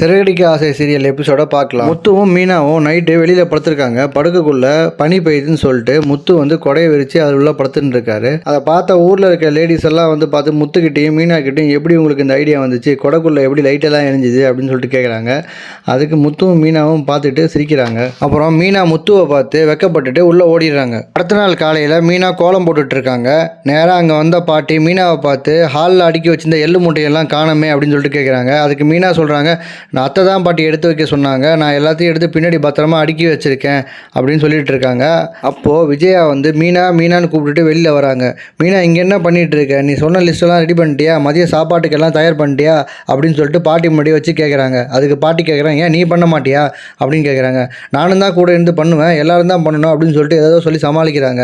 சிறகடிக்க ஆசை சீரியல் எபிசோட பார்க்கலாம். முத்துவும் மீனாவும் நைட்டு வெளியில் படுத்திருக்காங்க. படுக்கக்குள்ள பனி பெய்யுதுன்னு சொல்லிட்டு முத்து வந்து கொடையை விரிச்சு அது உள்ள படுத்துட்டு இருக்காரு. அதை பார்த்த ஊரில் இருக்க லேடிஸ் எல்லாம் வந்து பார்த்து முத்துக்கிட்டையும் மீனாக்கிட்டையும் எப்படி உங்களுக்கு இந்த ஐடியா வந்துச்சு? கொடைக்குள்ள எப்படி லைட்டெல்லாம் எரிஞ்சுது அப்படின்னு சொல்லிட்டு கேட்குறாங்க அதுக்கு முத்துவும் மீனாவும் பார்த்துட்டு சிரிக்கிறாங்க. அப்புறம் மீனா முத்துவை பார்த்து வெக்கப்பட்டுட்டு உள்ளே ஓடிடுறாங்க. அடுத்த நாள் காலையில் மீனா கோலம் போட்டுட்டு இருக்காங்க. நேராக அங்கே வந்த பாட்டி மீனாவை பார்த்து ஹாலில் அடுக்கி வச்சிருந்த எள்ளு மூட்டையெல்லாம் காணமே அப்படின்னு சொல்லிட்டு கேட்குறாங்க அதுக்கு மீனா சொல்கிறாங்க நான் அத்தை தான் பாட்டி எடுத்து வைக்க சொன்னாங்க. நான் எல்லாத்தையும் எடுத்து பின்னாடி பத்திரமா அடுக்கி வச்சுருக்கேன் அப்படின்னு சொல்லிட்டு இருக்காங்க. அப்போது விஜயா வந்து மீனா மீனான்னு கூப்பிட்டுட்டு வெளியில் வராங்க. மீனா இங்கே என்ன பண்ணிகிட்டு இருக்க? நீ சொன்ன லிஸ்ட்டெல்லாம் ரெடி பண்ணிட்டியா? மதிய சாப்பாட்டுக்கெல்லாம் தயார் பண்ணிட்டியா? அப்படின்னு சொல்லிட்டு பாட்டி முன்னாடி வச்சு கேட்குறாங்க அதுக்கு பாட்டி கேட்குறாங்க ஏன் நீ பண்ண மாட்டியா? அப்படின்னு கேட்குறாங்க நானும் தான் கூட இருந்து பண்ணுவேன். எல்லோரும் தான் பண்ணணும். அப்படின்னு சொல்லிட்டு ஏதோ சொல்லி சமாளிக்கிறாங்க.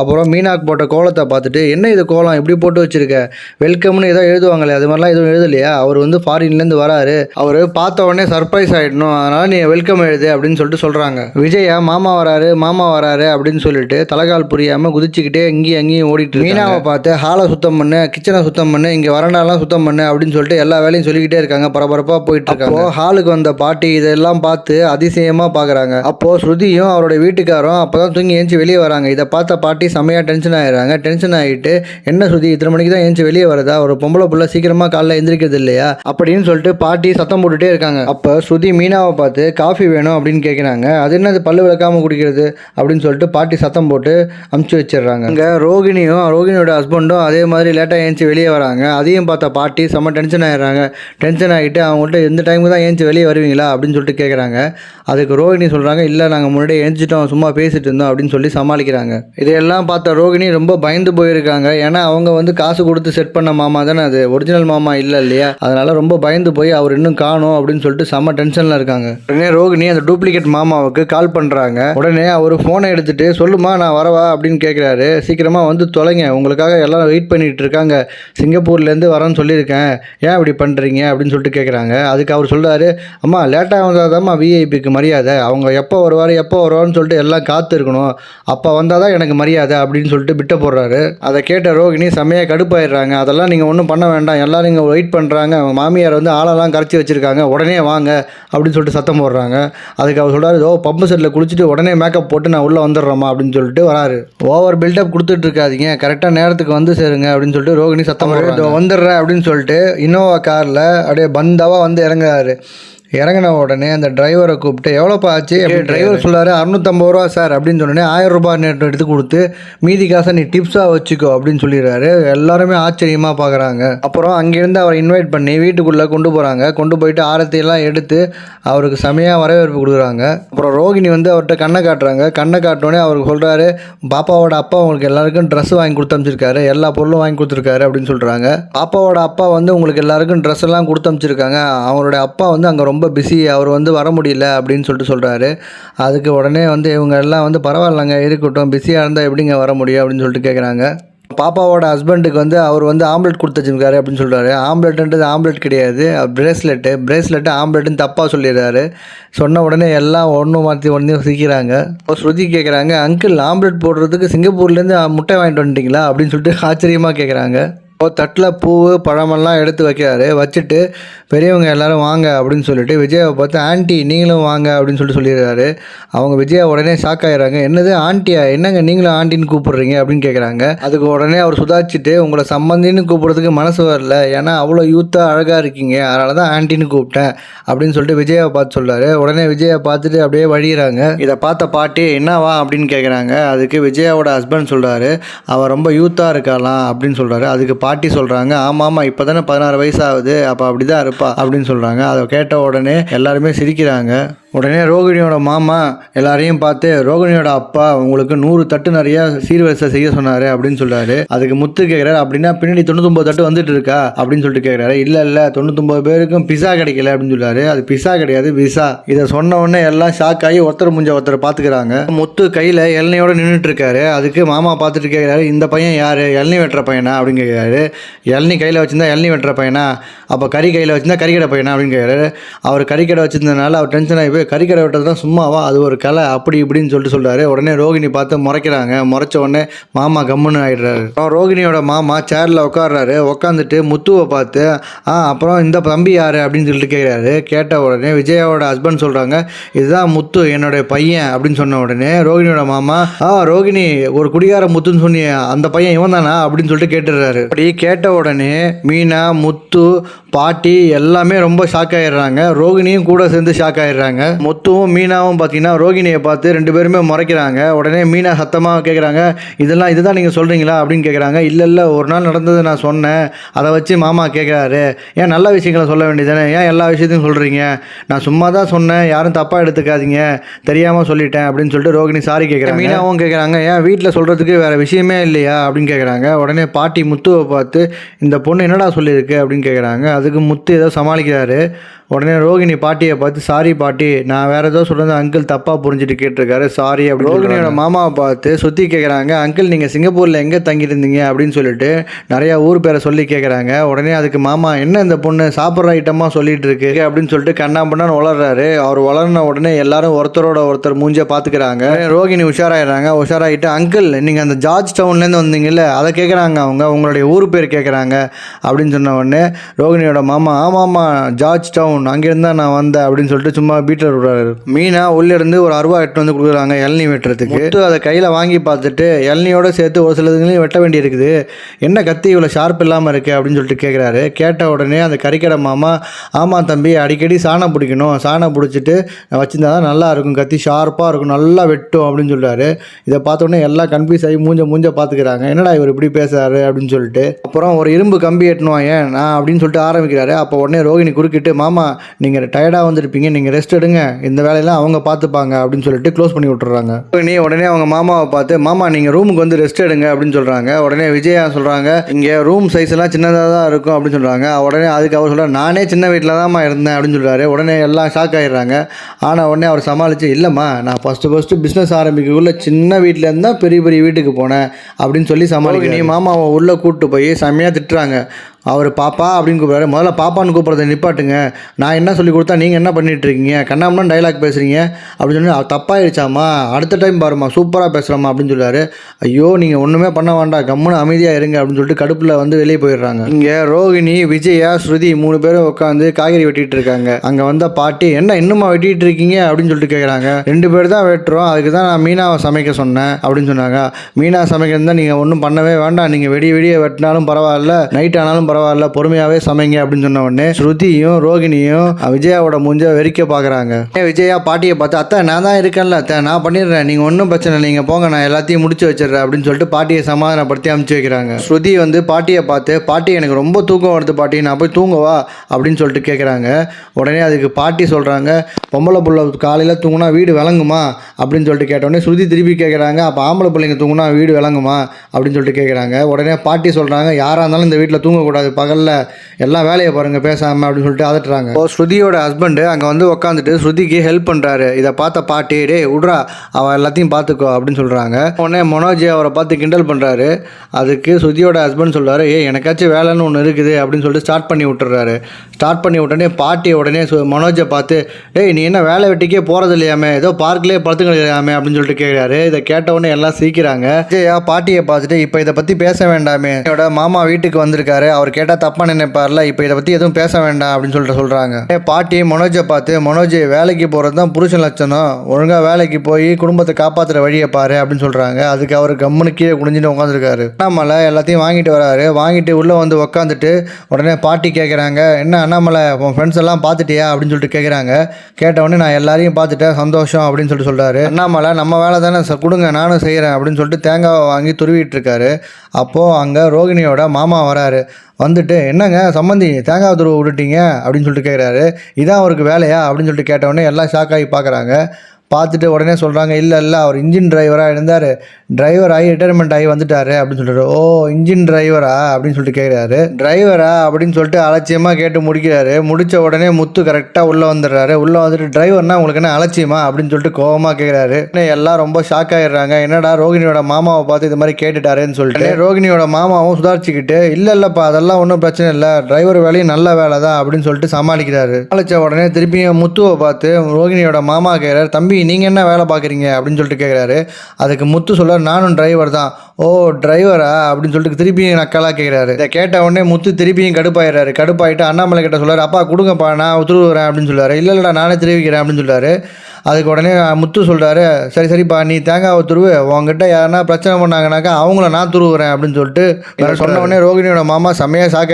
அப்புறம் மீனாக்கு போட்ட கோலத்தை பார்த்துட்டு என்ன இது கோலம்? இப்படி போட்டு வச்சுருக்க? வெல்கம்னு ஏதோ எழுதுவாங்களே அது மாதிரிலாம் எதுவும் எழுதலையா? அவர் வந்து ஃபாரின்லேருந்து வராரு. அவர் பா பார்த்த உடனே சர்ப்ரைஸ் ஆகிடணும் அதனால் நீ வெல்கம் எழுது அப்படின்னு சொல்லிட்டு சொல்கிறாங்க விஜயா மாமா வராரு மாமா வராரு அப்படின்னு சொல்லிட்டு தலைகால் புரியாமல் குதிச்சுக்கிட்டே இங்கேயும் அங்கேயும் ஓடிட்டு. மீனாவை பார்த்து ஹாலை சுத்தம் பண்ணு கிச்சனை சுத்தம் பண்ணு இங்கே வறண்டாலாம் சுத்தம் பண்ணு அப்படின்னு சொல்லிட்டு எல்லா வேலையும் சொல்லிக்கிட்டே இருக்காங்க. பரபரப்பாக போயிட்டு இருக்காங்க. ஹாலுக்கு வந்த பாட்டி இதெல்லாம் பார்த்து அதிசயமாக பார்க்குறாங்க அப்போது ஸ்ருதியும் அவருடைய வீட்டுக்காரும் அப்போ தான் தூங்கி ஏஞ்சி வெளியே வராங்க. இதை பார்த்த பாட்டி செம்மையாக டென்ஷன் ஆயிடுறாங்க. டென்ஷன் ஆகிட்டு என்ன ஸ்ருதி இத்தனை மணிக்கு தான் ஏஞ்சி வெளியே வருதா? ஒரு பொம்பளை புள்ள சீக்கிரமாக காலைல எந்திரிக்கிறது இல்லையா? அப்படின்னு சொல்லிட்டு பாட்டி சத்தம் போட்டுட்டே இருக்காங்க. அப்போ ஸ்ருதி மீனாவை பார்த்து காஃபி வேணும் அப்படின்னு கேட்குறாங்க அது என்னது பல்லு விளக்காம குடிக்கிறது? அப்படின்னு சொல்லிட்டு பாட்டி சத்தம் போட்டு அமுச்சு வச்சிடுறாங்க. அங்கே ரோகிணியும் ரோகிணியோட ஹஸ்பண்டும் அதே மாதிரி லேட்டாக ஏஞ்சி வெளியே வராங்க. அதையும் பார்த்த பாட்டி செம்ம டென்ஷன் ஆகிடுறாங்க டென்ஷன் ஆகிட்டு அவங்கள்ட்ட எந்த டைமுக்கு தான் ஏஞ்சி வெளியே வருவீங்களா? அப்படின்னு சொல்லிட்டு கேட்குறாங்க அதுக்கு ரோகிணி சொல்கிறாங்க இல்லை நாங்கள் முன்னாடியே ஏஞ்சிட்டோம் சும்மா பேசிட்டு இருந்தோம் அப்படின்னு சொல்லி சமாளிக்கிறாங்க. இதையெல்லாம் பார்த்த ரோகிணி ரொம்ப பயந்து போயிருக்காங்க. ஏன்னா அவங்க வந்து காசு கொடுத்து செட் பண்ண மாமா தானே அது. ஒரிஜினல் மாமா இல்லை இல்லையா? அதனால் ரொம்ப பயந்து போய் அவர் இன்னும் காணும் அப்படின்னு சொல்லிட்டு செம்ம டென்ஷனில் இருக்காங்க. உடனே ரோகிணி அந்த டூப்ளிகேட் மாமாவுக்கு கால் பண்ணுறாங்க உடனே அவர் ஃபோனை எடுத்துட்டு சொல்லுமா நான் வரவா? அப்படின்னு கேட்குறாரு சீக்கிரமாக வந்து தொலைங்க. உங்களுக்காக எல்லாம் வெயிட் பண்ணிட்டு இருக்காங்க. சிங்கப்பூர்லேருந்து வரேன்னு சொல்லியிருக்கேன். ஏன் இப்படி பண்ணுறீங்க அப்படின்னு சொல்லிட்டு கேட்குறாங்க அதுக்கு அவர் சொல்றாரு அம்மா லேட்டாக வந்தாதாம்மா விஐபிக்கு மரியாதை. அவங்க எப்போ வருவார் எப்போ வருவார்னு சொல்லிட்டு எல்லாம் காத்து இருக்கணும் அப்போ வந்தால் தான் எனக்கு மரியாதை அப்படின்னு சொல்லிட்டு விட்ட போடுறாரு. அதை கேட்ட ரோகிணி செம்மையாக கடுப்பாயிடுறாங்க. அதெல்லாம் நீங்கள் ஒன்றும் பண்ண வேண்டாம். எல்லோரும் இங்கே வெயிட் பண்ணுறாங்க மாமியார் வந்து ஆளெல்லாம் கரைச்சி வச்சுருக்காங்க. உடனே வாங்க அப்படின்னு சொல்லிட்டு சத்தம் போடுறாங்க. அதுக்கு அவர் சொல்றாரு ஓ பம்பு செட்டில் குளிச்சுட்டு உடனே மேக்கப் போட்டு நான் உள்ளே வந்துடுறேம்மா அப்படின்னு சொல்லிட்டு வராரு. ஓவர் பில்டப் கொடுத்துட்டு இருக்காதீங்க. கரெக்டாக நேரத்துக்கு வந்து சேருங்க அப்படின்னு சொல்லிட்டு ரோகிணி சத்தம். இதோ வந்துடுறேன் அப்படின்னு சொல்லிட்டு இன்னோவா காரில் அப்படியே பந்தாவாக வந்து இறங்குறாரு. இறங்கின உடனே அந்த டிரைவரை கூப்பிட்டு எவ்வளோப்பா ஆச்சு? டிரைவர் சொல்றாரு அறுநூத்தம்பது ரூபா சார் அப்படின்னு சொன்னோடனே ஆயிரம் ரூபாய் நேரம் எடுத்து கொடுத்து மீதி காசை நீ டிப்ஸாக வச்சுக்கோ அப்படின்னு சொல்லிடுறாரு. எல்லாருமே ஆச்சரியமாக பார்க்குறாங்க அப்புறம் அங்கேருந்து அவரை இன்வைட் பண்ணி வீட்டுக்குள்ளே கொண்டு போகிறாங்க கொண்டு போயிட்டு ஆரத்தி எல்லாம் எடுத்து அவருக்கு செமையாக வரவேற்பு கொடுக்குறாங்க. அப்புறம் ரோகிணி வந்து அவர்கிட்ட கண்ணை காட்டுறாங்க. கண்ணை காட்டினோடனே அவருக்கு சொல்கிறாரு பாப்பாவோட அப்பா உங்களுக்கு எல்லாருக்கும் ட்ரெஸ் வாங்கி கொடுத்து அனுப்பிச்சிருக்காரு. எல்லா பொருளும் வாங்கி கொடுத்துருக்காரு அப்படின்னு சொல்கிறாங்க பாப்பாவோட அப்பா வந்து உங்களுக்கு எல்லாருக்கும் ட்ரெஸ் எல்லாம் கொடுத்து அனுப்பிச்சிருக்காங்க. அவருடைய அப்பா வந்து அங்கே ரொம்ப ரொம்ப பிஸி அவர் வந்து வர முடியல அப்படின்னு சொல்லிட்டு சொல்கிறாரு அதுக்கு உடனே வந்து இவங்க எல்லாம் வந்து பரவாயில்லைங்க இருக்கட்டும் பிஸியாக இருந்தால் எப்படிங்க வர முடியும் அப்படின்னு சொல்லிட்டு கேட்குறாங்க பாப்பாவோட ஹஸ்பண்டுக்கு வந்து அவர் வந்து ஆம்லெட் கொடுத்து வச்சுருக்காரு அப்படின்னு சொல்கிறாரு ஆம்லெட்டுன்றது ஆம்லெட் கிடையாது பிரேஸ்லெட்டு பிரேஸ்லெட்டு ஆம்லெட்டுன்னு தப்பாக சொல்லிடுறாரு. சொன்ன உடனே எல்லாம் ஒன்று மாற்றி ஒன்று சிரிக்கிறாங்க அப்போ ஸ்ருதி கேட்குறாங்க அங்கிள் ஆம்லெட் போடுறதுக்கு சிங்கப்பூர்லேருந்து முட்டை வாங்கிட்டு வந்துட்டீங்களா? அப்படின்னு சொல்லிட்டு ஆச்சரியமாக கேட்குறாங்க தட்டில் பூ பழமெல்லாம் எடுத்து வைக்கிறாரு. வச்சுட்டு பெரியவங்க எல்லோரும் வாங்க அப்படின்னு சொல்லிட்டு விஜயாவை பார்த்து ஆன்ட்டி நீங்களும் வாங்க அப்படின்னு சொல்லிட்டு சொல்லிடுறாரு. அவங்க விஜயா உடனே ஷாக் ஆகிடுறாங்க என்னது ஆண்டியா? என்னங்க நீங்களும் ஆண்டின்னு கூப்பிடுறீங்க? அப்படின்னு கேட்குறாங்க அதுக்கு உடனே அவர் சுதாச்சிட்டு உங்களை சம்மந்தின்னு கூப்பிடுறதுக்கு மனசு வரல. ஏன்னா அவ்வளோ யூத்தாக அழகாக இருக்கீங்க. அதனால தான் ஆண்டின்னு கூப்பிட்டேன் அப்படின்னு சொல்லிட்டு விஜயாவை பார்த்து சொல்கிறாரு உடனே விஜயை பார்த்துட்டு அப்படியே வழியிறாங்க. இதை பார்த்த பாட்டி என்னவா அப்படின்னு கேட்குறாங்க அதுக்கு விஜயாவோட ஹஸ்பண்ட் சொல்கிறாரு அவர் ரொம்ப யூத்தாக இருக்காளாம் அப்படின்னு சொல்கிறாரு அதுக்கு பாட்டி சொல்கிறாங்க ஆமாம் ஆமாம் இப்போ தானே பதினாறு வயசு ஆகுது அப்போ அப்படி தான் இருப்பா அப்படின்னு சொல்கிறாங்க அதை கேட்ட உடனே எல்லாருமே சிரிக்கிறாங்க. உடனே ரோகிணியோட மாமா எல்லாரையும் பார்த்து ரோகிணியோட அப்பா உங்களுக்கு நூறு தட்டு நிறைய சீர்வரிசை செய்ய சொன்னாரு அப்படின்னு சொல்றாரு. அதுக்கு முத்து கேட்குறாரு அப்படின்னா பின்னாடி தொண்ணூத்தொம்பது தட்டு வந்துட்டு இருக்கா? அப்படின்னு சொல்லிட்டு கேட்குறாரு இல்லை இல்லை தொண்ணூத்தொம்பது பேருக்கும் பிஸா கிடைக்கல அப்படின்னு சொல்றாரு. அது பிஸா கிடையாது விசா. இதை சொன்ன உடனே எல்லாம் ஷாக் ஆகி ஒருத்தர் முஞ்ச ஒருத்தர் பாத்துக்கிறாங்க முத்து கையில் இளநியோட நின்றுட்டு இருக்காரு. அதுக்கு மாமா பார்த்துட்டு கேட்குறாரு இந்த பையன் யாரு? இளநீ வெட்டுற பையனா? அப்படின்னு கேட்கிறாரு இளநீ கையில் வச்சிருந்தா இளநீ வெட்டுற பையனா? அப்போ கறி கையில வச்சிருந்தா கறிக்கடை பையனா? அப்படின்னு கேட்கிறாரு அவர் கறிக்கடை வச்சிருந்தனால அவர் டென்ஷன் ஆகி போய் கறிக்கடை வெட்டதுலாம் சும்மாவா? அது ஒரு கலை. அப்படி இப்படின்னு சொல்லிட்டு சொல்கிறாரு உடனே ரோகிணி பார்த்து முறைக்கிறாங்க. முறைச்ச உடனே மாமா கம்முன்னு ஆயிடுறாரு. அப்புறம் ரோகிணியோட மாமா சேரில் உட்காடுறாரு உட்காந்துட்டு முத்துவை பார்த்து ஆ அப்புறம் இந்த தம்பி யார்? அப்படின்னு சொல்லிட்டு கேட்குறாரு கேட்ட உடனே விஜயாவோட ஹஸ்பண்ட் சொல்கிறாங்க இதுதான் முத்து என்னுடைய பையன் அப்படின்னு சொன்ன உடனே ரோகிணியோட மாமா ஆ ரோகிணி ஒரு குடிகார முத்துன்னு சொன்னி அந்த பையன் இவன் தானா? அப்படின்னு சொல்லிட்டு கேட்டுடுறாரு. அப்படி கேட்ட உடனே மீனா முத்து பாட்டி எல்லாமே ரொம்ப ஷாக் ஆகிடுறாங்க ரோகிணியும் கூட சேர்ந்து ஷாக் ஆயிடுறாங்க. முத்துவும் மீனாவும் பார்த்தீங்கன்னா ரோகிணியை பார்த்து ரெண்டு பேருமே முறைக்கிறாங்க. உடனே மீனா சத்தமாக கேட்குறாங்க இதெல்லாம் இதுதான் நீங்கள் சொல்கிறீங்களா அப்படின்னு கேட்குறாங்க இல்லை இல்லை ஒரு நாள் நடந்தது நான் சொன்னேன். அதை வச்சு மாமா கேட்குறாரு ஏன் நல்ல விஷயங்களை சொல்ல வேண்டியதானே ஏன் எல்லா விஷயத்தையும் சொல்கிறீங்க நான் சும்மா தான் சொன்னேன். யாரும் தப்பாக எடுத்துக்காதீங்க. தெரியாமல் சொல்லிட்டேன். அப்படின்னு சொல்லிட்டு ரோகிணி சாரி கேட்குறாங்க மீனாவும் கேட்குறாங்க ஏன் வீட்டில் சொல்கிறதுக்கு வேறு விஷயமே இல்லையா? அப்படின்னு கேட்குறாங்க உடனே பாட்டி முத்துவை பார்த்து இந்த பொண்ணு என்னடா சொல்லியிருக்கு? அப்படின்னு கேட்குறாங்க அதுக்கு முத்து ஏதோ சமாளிக்கிறாரு. உடனே ரோகிணி பாட்டியை பார்த்து சாரி பாட்டி நான் வேற ஏதோ சொல்கிறது அங்கிள் தப்பாக புரிஞ்சுட்டு கேட்டிருக்காரு. சாரி அப்படின்னு ரோகிணியோட மாமாவை பார்த்து சுற்றி கேட்குறாங்க அங்கிள் நீங்கள் சிங்கப்பூரில் எங்கே தங்கியிருந்தீங்க? அப்படின்னு சொல்லிட்டு நிறையா ஊர் பேரை சொல்லி கேட்குறாங்க உடனே அதுக்கு மாமா என்ன இந்த பொண்ணு? சாப்பிட்ற ஐட்டமாக சொல்லிட்டு இருக்கு. அப்படின்னு சொல்லிட்டு கண்ணா வளர்றாரு அவர் வளர்ன உடனே எல்லாரும் ஒருத்தரோட ஒருத்தர் மூஞ்ச பார்த்துக்கிறாங்க ரோகிணி உஷாராயிடுறாங்க. உஷாராயிட்டு அங்கிள் நீங்கள் அந்த ஜார்ஜ் டவுன்லேருந்து வந்தீங்கல்ல அதை கேட்குறாங்க அவங்க. உங்களுடைய ஊர் பேர் கேட்குறாங்க அப்படின்னு சொன்ன உடனே ரோகிணியோட மாமா ஆமாம்மா ஜார்ஜ் டவுன். அங்கேருந்து தான் நான் வந்தேன் அப்படின்னு சொல்லிட்டு சும்மா பீட்டர் விடுறாரு மீனா உள்ளே இருந்து ஒரு அருவா எட்டு வந்து கொடுக்குறாங்க இளநீ வெட்டுறதுக்கு. அதை கையில் வாங்கி பார்த்துட்டு இளநியோட சேர்த்து ஒரு சிலதுங்களையும் வெட்ட வேண்டி இருக்குது என்ன கத்தி இவ்வளோ ஷார்ப் இல்லாமல் இருக்குது அப்படின்னு சொல்லிட்டு கேட்குறாரு கேட்ட உடனே அந்த கறிக்கடை மாமா ஆமாம் தம்பி அடிக்கடி சாணம் பிடிக்கணும். சாணம் பிடிச்சிட்டு வச்சிருந்தா தான் நல்லா இருக்கும். கத்தி ஷார்ப்பாக இருக்கும். நல்லா வெட்டும் அப்படின்னு சொல்கிறாரு இதை பார்த்த உடனே எல்லாம் கன்ஃபியூஸ் ஆகி மூஞ்ச மூஞ்ச பார்த்துக்கிறாங்க. என்னடா இவர் இப்படி பேசுகிறாரு அப்படின்னு சொல்லிட்டு. அப்புறம் ஒரு இரும்பு கம்பி எட்டணும் ஏன்? நான் அப்படின்னு சொல்லிட்டு ஆரம்பிக்கிறாரு. அப்போ உடனே ரோகிணி குறுக்கிட்டு மாமா நீங்கள் டயர்டாக வந்திருப்பீங்க நீங்கள் ரெஸ்ட் எடுங்க இந்த வேலையெல்லாம் அவங்க பார்த்துப்பாங்க அப்படின்னு சொல்லிட்டு க்ளோஸ் பண்ணி விட்டுறாங்க. உடனே உடனே அவங்க மாமாவை பார்த்து மாமா நீங்கள் ரூமுக்கு வந்து ரெஸ்ட் எடுங்க அப்படின்னு சொல்கிறாங்க உடனே விஜயா சொல்கிறாங்க இங்கே ரூம் சைஸ் எல்லாம் சின்னதாக தான் இருக்கும் அப்படின்னு சொல்கிறாங்க உடனே அதுக்கு அவர் சொல்கிறார் நானே சின்ன வீட்டில் தான்மா இருந்தேன் அப்படின்னு சொல்கிறாரு உடனே எல்லாம் ஷாக் ஆயிடுறாங்க. ஆனால் உடனே அவர் சமாளித்து இல்லைம்மா நான் ஃபஸ்ட்டு ஃபஸ்ட்டு பிஸ்னஸ் ஆரம்பிக்கக்குள்ள சின்ன வீட்டிலேருந்து தான் பெரிய பெரிய வீட்டுக்கு போனேன் அப்படின்னு சொல்லி சமாளிக்க நீ மாமாவை உள்ளே கூப்பிட்டு போய் செம்மையாக திட்டுறாங்க. அவர் பாப்பா அப்படின்னு கூப்பிட்றாரு. முதல்ல பாப்பான்னு கூப்பிட்றத நிப்பாட்டுங்க. நான் என்ன சொல்லி கொடுத்தா நீங்கள் என்ன பண்ணிகிட்ருக்கீங்க இருக்கீங்க கண்ணாமண்ணா டைலாக் பேசுகிறீங்க அப்படின்னு சொல்லி தப்பாயிடுச்சாம்மா. அடுத்த டைம் பாருமா சூப்பராக பேசுகிறோம்மா அப்படின்னு சொல்லுவார் ஐயோ நீங்கள் ஒன்றுமே பண்ண வேண்டாம். கம்முன்னு அமைதியாக இருங்க. அப்படின்னு சொல்லிட்டு கடுப்பில் வந்து வெளியே போயிடுறாங்க. இங்கே ரோகிணி விஜயா ஸ்ருதி மூணு பேரும் உட்காந்து காய்கறி வெட்டிகிட்டு இருக்காங்க அங்கே வந்த பாட்டி என்ன இன்னுமா வெட்டிகிட்டு இருக்கீங்க அப்படின்னு சொல்லிட்டு கேட்குறாங்க ரெண்டு பேர் தான் வெட்டுறோம். அதுக்கு தான் நான் மீனாவை சமைக்க சொன்னேன். அப்படின்னு சொன்னாங்க. மீனா சமைக்கிறது தான் நீங்கள் ஒன்றும் பண்ணவே வேண்டாம். நீங்கள் வெடி வெடிய வெட்டினாலும் பரவாயில்ல. நைட் ஆனாலும் பரவாயில்ல பொறுமையாகவே சமைங்க அப்படின்னு சொன்ன உடனே ஸ்ருதியும் ரோகிணியும் விஜயாவோட மூஞ்ச வெறிக்க பார்க்குறாங்க விஜயா பாட்டியை பார்த்து அத்தை நான் தான் இருக்கேன்ல அத்தை நான் பண்ணிடுறேன். நீங்கள் ஒன்றும் பிரச்சனை இல்லை நீங்கள் போங்க நான் எல்லாத்தையும் முடிச்சு வச்சிடுறேன் அப்படின்னு சொல்லிட்டு பாட்டியை சமாதானப்படுத்தி அனுப்பிச்சு வைக்கிறாங்க. ஸ்ருதி வந்து பாட்டியை பார்த்து பாட்டி எனக்கு ரொம்ப தூக்கம் வருது பாட்டி நான் போய் தூங்கவா அப்படின்னு சொல்லிட்டு கேட்குறாங்க உடனே அதுக்கு பாட்டி சொல்கிறாங்க பொம்பளை புள்ள காலையில் தூங்குனா வீடு விளங்குமா? அப்படின்னு சொல்லிட்டு கேட்டோடனே ஸ்ருதி திருப்பி கேட்குறாங்க அப்போ ஆம்பளை பிள்ளைங்க தூங்குனா வீடு விளங்குமா? அப்படின்னு சொல்லிட்டு கேட்குறாங்க உடனே பாட்டி சொல்கிறாங்க யாராக இருந்தாலும் இந்த வீட்டில் தூங்கக்கூடாது. பகலில் எல்லாம் வேலையை பாருங்கள் பேசாமல் அப்படின்னு சொல்லிட்டு அதட்டுறாங்க. இப்போ ஸ்ருதியோட ஹஸ்பண்டு அங்கே வந்து உட்காந்துட்டு ஸ்ருதிக்கு ஹெல்ப் பண்ணுறாரு இதை பார்த்த பாட்டி டே விட்றா அவன் எல்லாத்தையும் பார்த்துக்கோ அப்படின்னு சொல்கிறாங்க உடனே மனோஜ் அவரை பார்த்து கிண்டல் பண்ணுறாரு அதுக்கு ஸ்ருதியோட ஹஸ்பண்ட் சொல்கிறாரு ஏய் எனக்காச்சும் வேலைன்னு ஒன்று இருக்குது அப்படின்னு சொல்லிட்டு ஸ்டார்ட் பண்ணி விட்டுறாரு. ஸ்டார்ட் பண்ணி உடனே பாட்டி உடனே மனோஜை பார்த்து டேய் நீ என்ன வேலை வெட்டிக்கே போகிறது இல்லையாமே ஏதோ பார்க்லேயே படுத்துக்கலையாமே அப்படின்னு சொல்லிட்டு கேட்குறாரு இதை கேட்டவுடனே எல்லாம் சீக்கிறாங்க. ஜெயா பாட்டியை பார்த்துட்டு இப்போ இதை பற்றி பேச வேண்டாமே. என்னோட மாமா வீட்டுக்கு வந்திருக்காரு. அவர் கேட்டால் தப்பாக நினைப்பார்ல இப்போ இதை பற்றி எதுவும் பேச வேண்டாம் அப்படின்னு சொல்லிட்டு சொல்கிறாங்க பாட்டி மனோஜை பார்த்து மனோஜ் வேலைக்கு போகிறது தான் புருஷன் லட்சணம். ஒழுங்காக வேலைக்கு போய் குடும்பத்தை காப்பாற்றுற வழியை பாரு அப்படின்னு சொல்கிறாங்க அதுக்கு அவர் கம்முன்னு கீழே குனிஞ்சிட்டு உட்காந்துருக்காரு அண்ணாமலை எல்லாத்தையும் வாங்கிட்டு வராரு. வாங்கிட்டு உள்ளே வந்து உட்காந்துட்டு உடனே பாட்டி கேட்குறாங்க என்ன அண்ணாமலை உன் ஃப்ரெண்ட்ஸ் எல்லாம் பார்த்துட்டியா? அப்படின்னு சொல்லிட்டு கேட்குறாங்க கேட்ட உடனே நான் எல்லாரையும் பார்த்துட்டேன் சந்தோஷம் அப்படின்னு சொல்லிட்டு சொல்கிறாரு அண்ணாமலை நம்ம வேலை தானே கொடுங்க நானும் செய்கிறேன் அப்படின்னு சொல்லிட்டு தேங்காவை வாங்கி துருவிட்டு இருக்காரு. அப்போது அங்கே ரோகிணியோட மாமா வராரு. வந்துட்டு என்னங்க சம்மந்தி தேங்காய் துருவை விட்டுட்டீங்க? அப்படின்னு சொல்லிட்டு கேட்குறாரு இதான் அவருக்கு வேலையா? அப்படின்னு சொல்லிட்டு கேட்டவொடனே எல்லாம் ஷாக் ஆகி பார்க்குறாங்க பார்த்துட்டு உடனே சொல்கிறாங்க இல்லை இல்லை அவர் இன்ஜின் டிரைவராக இருந்தார். டிரைவர் ஆகி ரிட்டையர்மெண்ட் ஆகி வந்துட்டாரு அப்படின்னு சொல்லிட்டு ஓ இன்ஜின் டிரைவரா அப்படின்னு சொல்லிட்டு கேட்குறாரு டிரைவரா அப்படின்னு சொல்லிட்டு அலட்சியமாக கேட்டு முடிக்கிறாரு. முடித்த உடனே முத்து கரெக்டாக உள்ளே வந்துடுறாரு. உள்ளே வந்துட்டு டிரைவர்னா உங்களுக்கு என்ன அலட்சியமா? அப்படின்னு சொல்லிட்டு கோபமாக கேட்குறாரு எல்லாம் ரொம்ப ஷாக் ஆயிடுறாங்க. என்னடா ரோகிணியோட மாமாவை பார்த்து இது மாதிரி கேட்டுட்டாருன்னு சொல்லிட்டு? ரோகிணியோட மாமாவும் சுதாரிச்சுக்கிட்டு இல்லை இல்லைப்பா அதெல்லாம் ஒன்றும் பிரச்சனை இல்லை. டிரைவர் வேலையும் நல்ல வேலை தான் அப்படின்னு சொல்லிட்டு சமாளிக்கிறாரு. அழைச்ச உடனே திருப்பியும் முத்துவை பார்த்து ரோகிணியோட மாமா கேட்குறாரு தம்பி நீங்கள் என்ன வேலை பார்க்குறீங்க? அப்படின்னு சொல்லிட்டு கேட்குறாரு அதுக்கு முத்து சொல்ல நானும் டிரைவர் தான். ஓ டிரைவரா அப்படின்னு சொல்லிட்டு திருப்பியும் நக்கலாக கேட்குறாரு இதை கேட்ட உடனே முத்து திருப்பியும் கடுப்பாயிடுறாரு. கடுப்பாயிட்டு அண்ணாமலை கிட்ட சொல்றாரு அப்பா கொடுங்கப்பா நான் உத்துருவுறேன் அப்படின்னு சொல்லுவார் இல்லை இல்லைடா நானே தெரிவிக்கிறேன் அப்படின்னு சொல்லுவார் அதுக்கு உடனே முத்து சொல்கிறாரு சரி சரிப்பா நீ தேங்காவை துருவு. உங்ககிட்ட யாருன்னா பிரச்சனை பண்ணாங்கனாக்கா அவங்கள நான் துருவுறேன் அப்படின்னு சொல்லிட்டு சொன்ன உடனே ரோகிணியோட மாமா செம்மையாக ஷாக்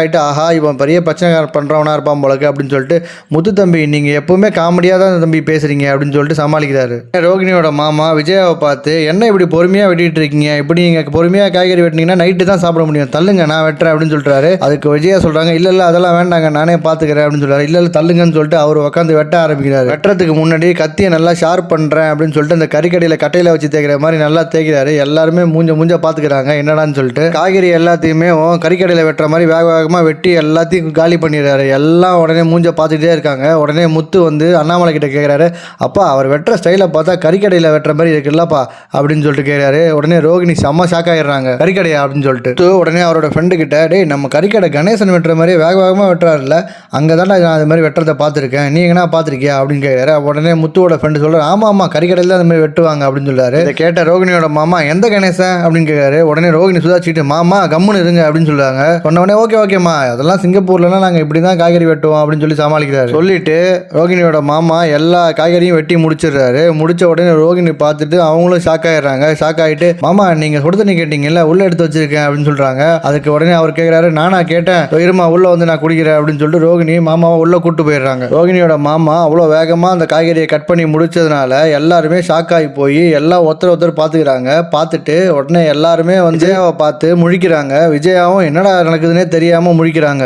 ஆகிட்டு ஆஹா இவன் பெரிய பிரச்சனை பண்ணுறவனா இருப்பான் போலக்கு அப்படின்னு சொல்லிட்டு முத்து தம்பி நீங்கள் எப்பவுமே காமெடியாக தான் தம்பி பேசுகிறீங்க அப்படின்னு சொல்லிட்டு சமாளிக்கிறாரு. ரோகிணியோட மாமா விஜயாவை பார்த்து என்ன இப்படி பொறுமையாக வெட்டிட்டு இருக்கீங்க? இப்படி நீங்கள் பொறுமையாக காய்கறி வெட்டினீங்கன்னா நைட்டு தான் சாப்பிட முடியும். தள்ளுங்க நான் வெட்டுறேன் அப்படின்னு சொல்லிட்டாரு அதுக்கு விஜயா சொல்கிறாங்க இல்லை இல்லை அதெல்லாம் வேண்டாங்க நானே பார்த்துக்கிறேன் அப்படின்னு சொல்றாரு. இல்லை இல்லை தள்ளுங்கன்னு சொல்லிட்டு அவர் உட்காந்து வெட்ட ஆரம்பிக்கிறாரு. வெட்டுறதுக்கு முன்னாடி கத்தியை நல்லா ஷார்ப் பண்ணுறேன் அப்படின்னு சொல்லிட்டு அந்த கறிக்கடையில் கட்டையில் வச்சு தேய்க்கிற மாதிரி நல்லா தேய்க்கிறாரு. எல்லாருமே மூஞ்ச மூஞ்ச பார்த்துக்கிறாங்க. என்னடான்னு சொல்லிட்டு காய்கறி எல்லாத்தையுமே கறிக்கடையில் வெட்டுற மாதிரி வேக வேகமாக வெட்டி எல்லாத்தையும் காலி பண்ணிடுறாரு. எல்லாம் உடனே மூஞ்ச பார்த்துக்கிட்டே இருக்காங்க. உடனே முத்து வந்து அண்ணாமலை கிட்ட கேட்குறாரு அப்பா அவர் வெட்டுற ஸ்டைலை பார்த்தா கறிக்கடையில் வெட்டுற மாதிரி இருக்குல்லப்பா அப்படின்னு சொல்லிட்டு கேட்குறாரு உடனே ரோகிணி செம்ம ஷாக் ஆகிடுறாங்க கறிக்கடையா? அப்படின்னு சொல்லிட்டு. உடனே அவரோட ஃப்ரெண்டு கிட்ட டேய் நம்ம கறிக்கடை கணேசன் வெட்டுற மாதிரி வேக வேகமாக வெட்டுறாருல்ல. அங்கே தானே நான் அது மாதிரி வெட்டுறதை பார்த்துருக்கேன். நீ எங்கன்னா பார்த்துருக்கியா? அப்படின்னு கேட்குறாரு உடனே உடனே முத்துவோட ஃப்ரெண்டு சொல்கிறார் ஆமாம் ஆமாம் கறிக்கடையில் தான் அந்த மாதிரி வெட்டுவாங்க அப்படின்னு சொல்கிறாரு இதை கேட்ட ரோகிணியோட மாமா எந்த கணேசன்? அப்படின்னு கேட்காரு உடனே ரோகிணி சுதாச்சிட்டு மாமா கம்முன்னு இருங்க அப்படின்னு சொல்லுவாங்க சொன்ன உடனே ஓகே ஓகேம்மா அதெல்லாம் சிங்கப்பூர்லலாம் நாங்கள் இப்படி தான் காய்கறி வெட்டுவோம் அப்படின்னு சொல்லி சமாளிக்கிறாரு. சொல்லிட்டு ரோகிணியோட மாமா எல்லா காய்கறியும் வெட்டி முடிச்சிடுறாரு. முடிச்ச உடனே ரோகிணி பார்த்துட்டு அவங்களும் ஷாக் ஆயிடுறாங்க. ஷாக் ஆகிட்டு மாமா நீங்கள் சுடு தண்ணி கேட்டீங்கல்ல உள்ள எடுத்து வச்சிருக்கேன் அப்படின்னு சொல்கிறாங்க அதுக்கு உடனே அவர் கேட்குறாரு நானா கேட்டேன் இருமா உள்ள வந்து நான் குடிக்கிறேன் அப்படின்னு சொல்லிட்டு ரோகிணி மாமாவை உள்ள கூட்டு போயிடுறாங்க. ரோகிணியோட மாமா அவ்வளோ வேகமாக அந்த காய்கறி காய்கறியை கட் பண்ணி முடிச்சதுனால எல்லாருமே ஷாக் ஆகி போய் எல்லாம் ஒருத்தர் ஒருத்தர் பார்த்துக்கிறாங்க. பார்த்துட்டு உடனே எல்லாருமே வந்து விஜயாவை பார்த்து முழிக்கிறாங்க. விஜயாவும் என்னடா நடக்குதுன்னே தெரியாமல் முழிக்கிறாங்க.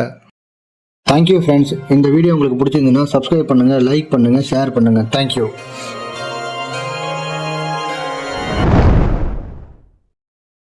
தேங்க்யூ ஃப்ரெண்ட்ஸ் இந்த வீடியோ உங்களுக்கு பிடிச்சிருந்ததுன்னா சப்ஸ்கிரைப் பண்ணுங்கள் லைக் பண்ணுங்கள் ஷேர் பண்ணுங்கள் தேங்க்யூ